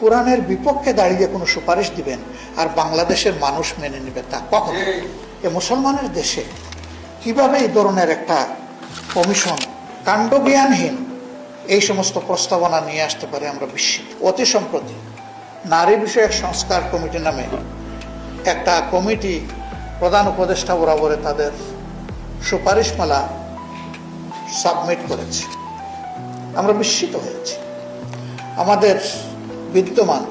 কোরআনের বিপক্ষে দাঁড়িয়ে কোনো সুপারিশ দিবেন আর বাংলাদেশের মানুষ মেনে নেবে তা কখন? এ মুসলমানের দেশে কীভাবে এই ধরনের একটা কমিশন কাণ্ডজ্ঞানহীন এই সমস্ত প্রস্তাবনা নিয়ে আসতে পারে আমরা বিস্মিত। অতি সম্প্রতি নারী বিষয়ক সংস্কার কমিটি নামে একটা কমিটি প্রধান উপদেষ্টা বরাবরে তাদের সুপারিশমালা সাবমিট করেছে। আমরা বিস্মিত হয়েছি। আমাদের বিদ্যমান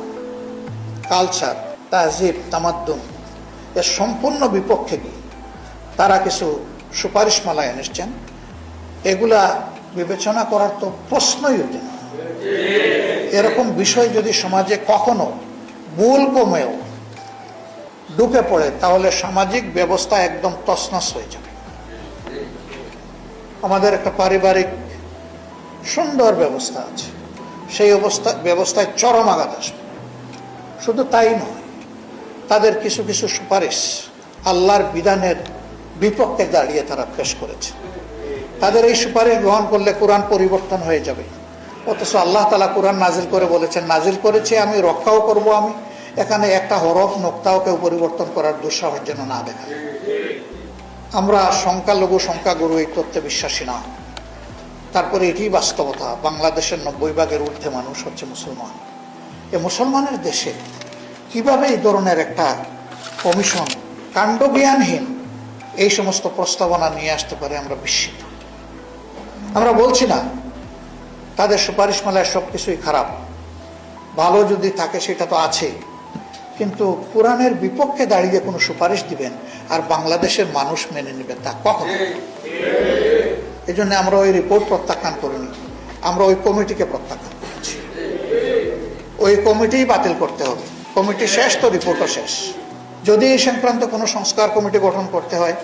কালচার তাজিব, তামাদ্দুম, এর সম্পূর্ণ বিপক্ষে গিয়ে তারা কিছু সুপারিশমালা এনেছেন এগুলা বিবেচনা করার তো প্রশ্নই ওঠে না। এরকম বিষয় যদি সমাজে কখনো ভুল কমেও ঢুকে পড়ে, তাহলে সামাজিক ব্যবস্থা একদম তছনছ হয়ে যাবে। আমাদের একটা পারিবারিক সুন্দর ব্যবস্থা আছে। সেই অবস্থা, ব্যবস্থায় চরম আঘাত আসবে। শুধু তাই নয়, তাদের কিছু কিছু সুপারিশ আল্লাহর বিধানের বিপক্ষে দাঁড়িয়ে তারা পেশ করেছে। তাদের এই সুপারিশ গ্রহণ করলে কোরআন পরিবর্তন হয়ে যাবে। অথচ আল্লাহ তালা কোরআন নাজিল করে বলেছেন নাজিল করেছে আমি, রক্ষাও করব আমি। এখানে একটা হরফ নোক্তাও কেউ পরিবর্তন করার দুঃসাহস যেন না দেখা আমরা সংখ্যালঘু, সংখ্যাগুরু এই তত্ত্বে বিশ্বাসী না। তারপরে এটি বাস্তবতা। বাংলাদেশের নব্বই ভাগের ঊর্ধ্বে মানুষ হচ্ছে মুসলমান। এ মুসলমানের দেশে কীভাবে এই ধরনের একটা কমিশন কাণ্ডজ্ঞানহীন, এই সমস্ত প্রস্তাবনা নিয়ে আসতে পারে আমরা বিস্মিত। আমরা বলছি না, তাদের সুপারিশমালায় সব কিছুই খারাপ। ভালো যদি থাকে সেটা তো আছেই কিন্তু কোরআনের বিপক্ষে দাঁড়িয়ে কোনো সুপারিশ দিবেন আর বাংলাদেশের মানুষ মেনে নেবে তা কখন? এই জন্য আমরা ওই রিপোর্ট প্রত্যাখ্যান করিনি। আমরা ওই কমিটিকে প্রত্যাখ্যান করেছি। ওই কমিটি বাতিল করতে হবে। কমিটি শেষ তো রিপোর্টও শেষ। যদি এই সংক্রান্ত কোনো সংস্কার কমিটি গঠন করতে হয়,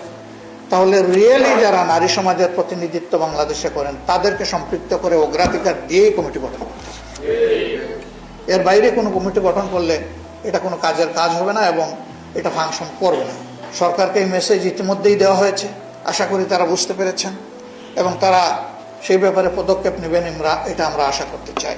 তাহলে রিয়েলি যারা নারী সমাজের প্রতিনিধিত্ব বাংলাদেশে করেন, তাদেরকে সম্পৃক্ত করে অগ্রাধিকার দিয়েই কমিটি গঠন করতে এর বাইরে কোনো কমিটি গঠন করলে এটা কোনো কাজের কাজ হবে না এবং এটা ফাংশন করবে না। সরকারকে এই মেসেজ ইতিমধ্যেই দেওয়া হয়েছে। আশা করি তারা বুঝতে পেরেছেন। এবং তারা সেই ব্যাপারে পদক্ষেপ নেবেন আমরা এটা আমরা আশা করতে চাই।